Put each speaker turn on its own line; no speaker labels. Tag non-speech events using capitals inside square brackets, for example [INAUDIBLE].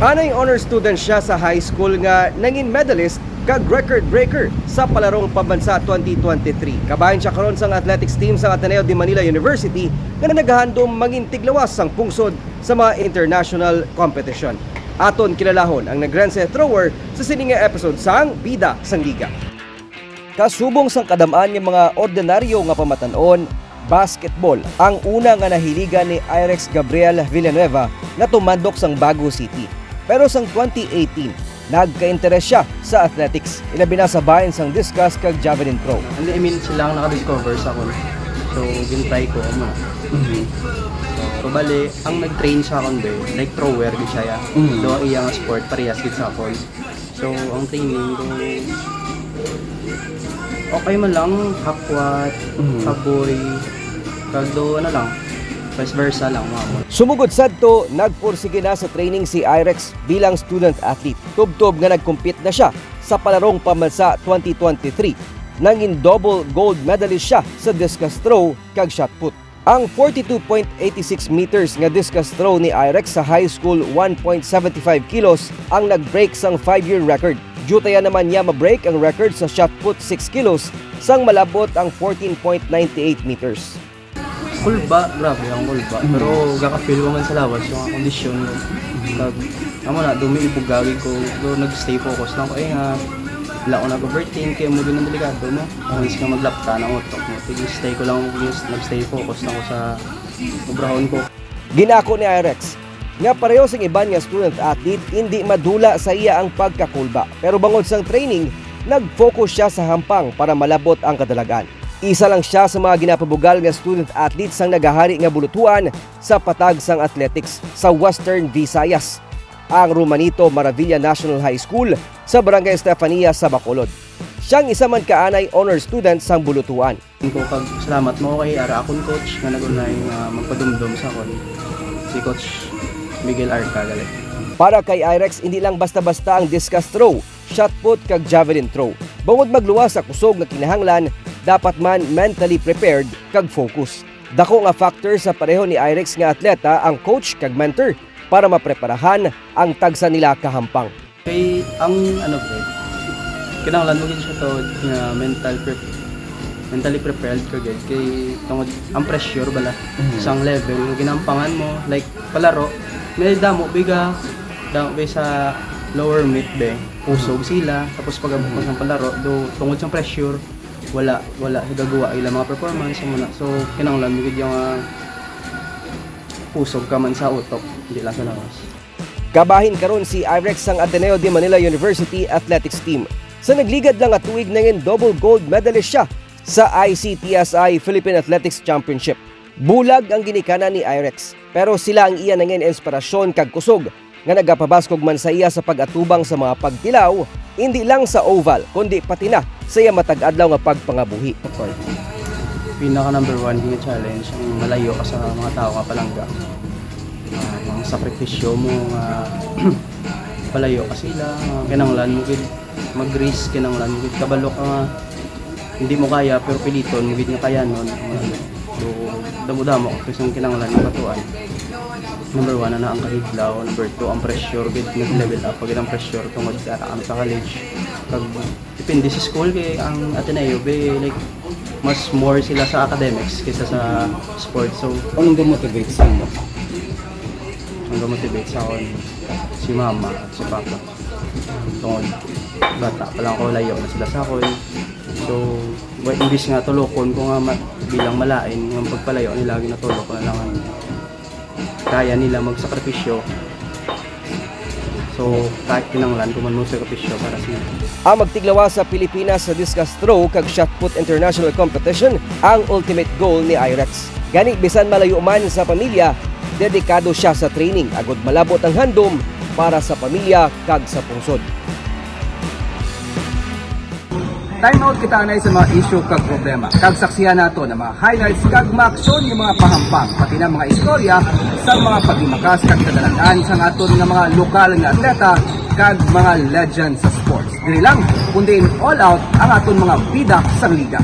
Anay honor student siya sa high school nga nangin medalist kag record breaker sa palarong pambansa 2023. Kabahin siya karon sa athletics team sa Ateneo de Manila University nga naghahandom mangin tiglawas sang pungsod sa mga international competition. Aton kilalahon ang nagrense thrower sa sininga episode sang Bida sang Liga. Kasubong sang kadamaan ng mga ordinaryo nga pamatanon, basketball ang una nga nahiligan ni Irex Gabriel Villanueva na tumandok sang Baguio City. Pero sang 2018, nagka-interes siya sa athletics. Ilabi na sa bayan sang discus kag javelin throw.
Hindi, I mean, sila ang nakadiscover sa ako. So, gintry ko mo. So, bali, ang nag-train sa akon be, like thrower di siya ya.
Mhm.
Do ang iyang sport parehas gid sa akon. So, ang training do okay man lang hakwat,
Mhm.
kaboy, kag do ano lang, vice versa lang mo.
Sumugod sadto, nagpursige na sa training si Irex bilang student athlete. Tubtob nga nagkumpit na siya sa palarong pambansa 2023. Nangin double gold medalist siya sa discus throw kag shot put. Ang 42.86 meters nga discus throw ni Irex sa high school 1.75 kilos ang nag-break sang 5-year record. Jutaya naman niya ma-break ang record sa shot put 6 kilos sang malabot ang 14.98 meters.
Kulba, grabe ang kulba. Pero gaka-feel ko man sa lawas yung kondisyon ko. Kag, amo na, dumi ipugagi ko. Do nag-stay focus lang ko. Eh nga, wala ko nag-overthink. Kaya mo din ang delikado mo. Once nga maglapta ng utok mo. Tig stay ko lang, nag-stay focus lang ko sa obrahon ko.
Ginako ni Irex nga pareho sa iban nga student athlete hindi madula sa iya ang pagkakulba. Pero bangod sang training, nag-focus siya sa hampang para malabot ang kadalagan. Isa lang siya sa mga ginapabugal nga student athlete sang nagahari nga bulutuan sa patag sang athletics sa Western Visayas, ang Romanito Maravilla National High School sa Barangay Estefania sa Bacolod. Siyang isa man kaanay honor student sang bulutuan.
ko kag salamat mo kay ara akon coach nga nagunay nga magpadumdum sa akon. Si coach Miguel Arca galit.
Para kay Irex, hindi lang basta-basta ang discus throw, shot put kag javelin throw. Bungod magluwas sa kusog nga kinahanglan, dapat man mentally prepared kag focus. Dako nga factor sa pareho ni Irex nga atleta ang coach kag mentor para mapreparahan ang tagsa nila kahampang.
Kay ang ano ba, kinahanglan mo gid siya to nga mental prep mentally prepared ka gid kay tungod ang pressure bala isang level nga ginampangan mo like palaro may damo biga damo ba sa lower mid be pusog sila tapos pag abot mo sa palaro do tungod sa pressure wala wala gagawa ila mga performance mo na so kinahanglan mo gid yung ah, pusog ka man sa utok hindi lang sa lawas
Kabahin karon si Irex sang Ateneo de Manila University Athletics Team. Sa nagligad lang at tuig nangin double gold medalist siya sa ICTSI Philippine Athletics Championship. Bulag ang ginikanan ni Irex, pero sila ang iya nangin inspirasyon kag kusog nga nagapabaskog man sa iya sa pag-atubang sa mga pagtilaw, hindi lang sa oval, kundi pati na sa iya matag-adlaw nga pagpangabuhi.
support. Pinaka number one yung challenge, ang malayo ka sa mga tao ka palangga. Uh, mga sakripisyo mo, nga [CLEARS THROAT] palayo ka sila, uh, kinanglan mo mag-risk, kinanglan mo kabalo ka nga hindi mo kaya pero piliton mo nga kaya nun. Uh, so, damo-damo kasi yung kinanglan mo katuan. Number one, ana ang kahidlaw. Number two, ang pressure. Gid nag-level up. Pag ang pressure, tungod ka kami sa college. Pag, depende sa school, kay ang Ateneo, be, like, mas more sila sa academics kaysa sa sports. So,
Anong gumotivate sa mo?
ang motivate sa akin, si mama at si papa. Tungod, bata pa lang ako, layo na sila sa akin. So, well, imbis nga tulokon ko nga bilang malain, yung pagpalayo nila, ginatulok ko na lang ang kaya nila magsakripisyo. So, kahit kinanglan, kung man mo sakripisyo para sa
Ang magtiglawa sa Pilipinas sa discus throw kag shot put international competition ang ultimate goal ni Irex. Gani bisan malayo man sa pamilya, dedikado siya sa training agud malabot ang handom para sa pamilya kag sa pungsod.
Time out kita na sa mga issue kag problema. Kag saksiyan nato ng mga highlights kag maaksyon yung mga pahampang pati na mga istorya sa mga pagimakas kag kadalanan sa aton nga mga lokal nga atleta kag mga legend sa sports. Dili lang kundi all out ang aton mga bida sa liga.